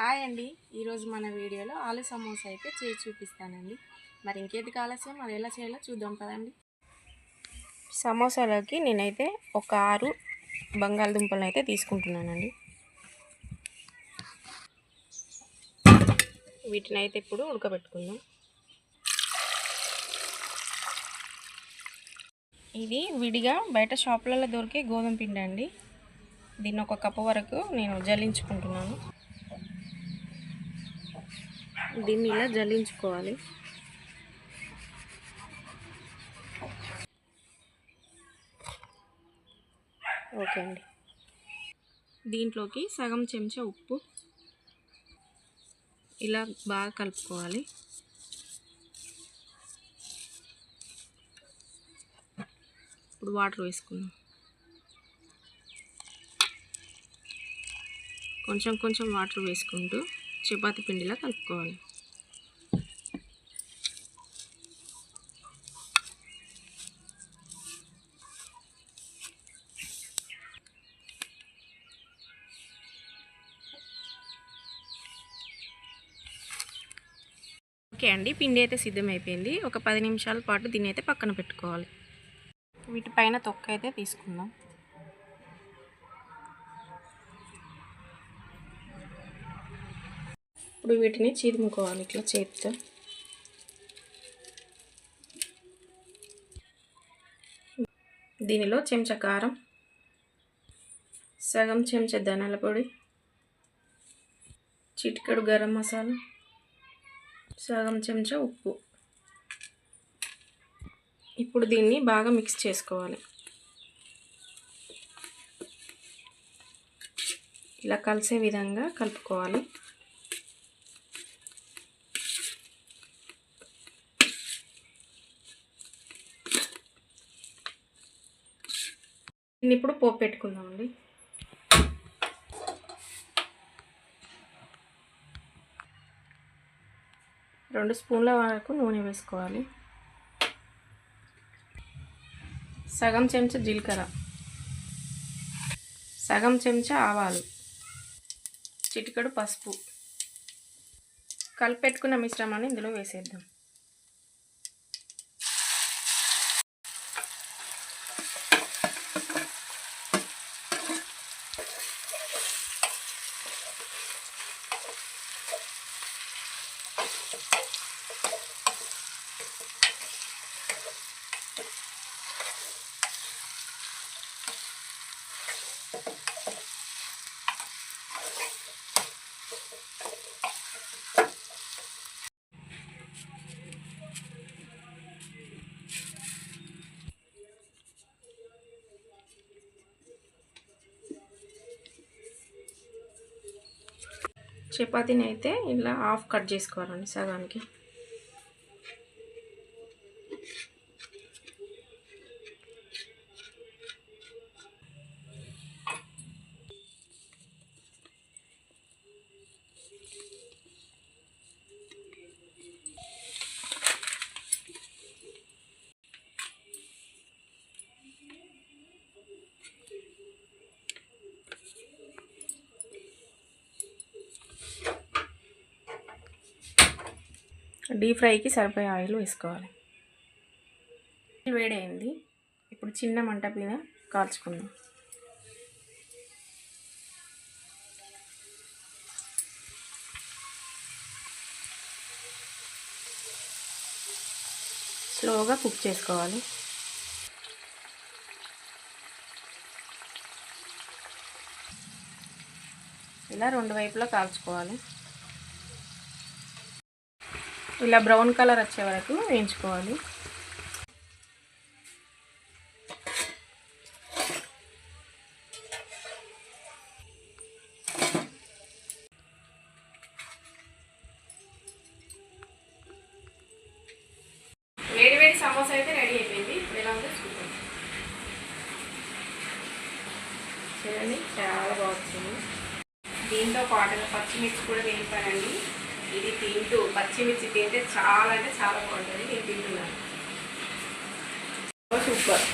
Hi అండి. ఈరోజు మన వీడియోలో ఆలు సమోసా అయితే చేసి చూపిస్తానండి. మరి ఇంకేది కాలస్యం అది ఎలా చేయాలో చూద్దాం కదండి సమోసాలోకి నేనైతే ఒక ఆరు బంగాళదుంపలను అయితే తీసుకుంటున్నానండి. వీటిని అయితే ఇప్పుడు ఉడకబెట్టుకుందాం. ఇది విడిగా బయట షాపులలో దొరికే గోధుమ పిండి అండి. దీన్ని ఒక కప్పు వరకు నేను జల్లించుకుంటున్నాను. దీన్ని ఇలా జల్లించుకోవాలి. ఓకే అండి. దీంట్లోకి సగం చెంచా ఉప్పు ఇలా బాగా కలుపుకోవాలి. ఇప్పుడు వాటర్ వేసుకుందాం. కొంచెం కొంచెం వాటర్ వేసుకుంటూ చపాతి పిండిలా కలుపుకోవాలి. ఓకే అండి పిండి అయితే సిద్ధమైపోయింది. ఒక పది నిమిషాల పాటు దీన్ని అయితే పక్కన పెట్టుకోవాలి. వీటిపైన తొక్క అయితే తీసుకుందాం. ఇప్పుడు వీటిని చీదుముకోవాలి ఇట్లా చేతితో. దీనిలో చెంచా కారం సగం చెంచా ధనాల పొడి చిటికెడు గరం మసాలా సగం చెంచా ఉప్పు. ఇప్పుడు దీన్ని బాగా మిక్స్ చేసుకోవాలి. ఇలా కలిసే విధంగా కలుపుకోవాలి. దీన్ని ఇప్పుడు పోపు పెట్టుకుందామండి. రెండు స్పూన్ల వరకు నూనె వేసుకోవాలి. సగం చెంచా జీలకర్ర. సగం చెంచా ఆవాలు. చిటికెడు పసుపు. కలిపెట్టుకున్న మిశ్రమాన్ని ఇందులో వేసేద్దాం. చపాతీని అయితే ఇలా హాఫ్ కట్ చేసుకోవాలండి సగానికి. డీప్ ఫ్రైకి సరిపోయే ఆయిల్ వేసుకోవాలి. వేడైంది. ఇప్పుడు చిన్న మంట మీద కాల్చుకుందాం. స్లోగా కుక్ చేసుకోవాలి. ఇలా రెండు వైపులా కాల్చుకోవాలి. ఇలా బ్రౌన్ కలర్ వచ్చే వరకు వేయించుకోవాలి. వేడి వేడి సమోసా అయితే రెడీ అయిపోయింది. ఇప్పుడు ఎలా ఉందో చూద్దాం. చూడండి చాలా బాగుంటుంది దీంతో పాటుగా పచ్చిమిర్చి కూడా వేయించానండి ఇది తింటూ పచ్చిమిర్చి తింటే చాలా అంటే చాలా బాగుంటుంది. నేను తింటున్నాను. సూపర్.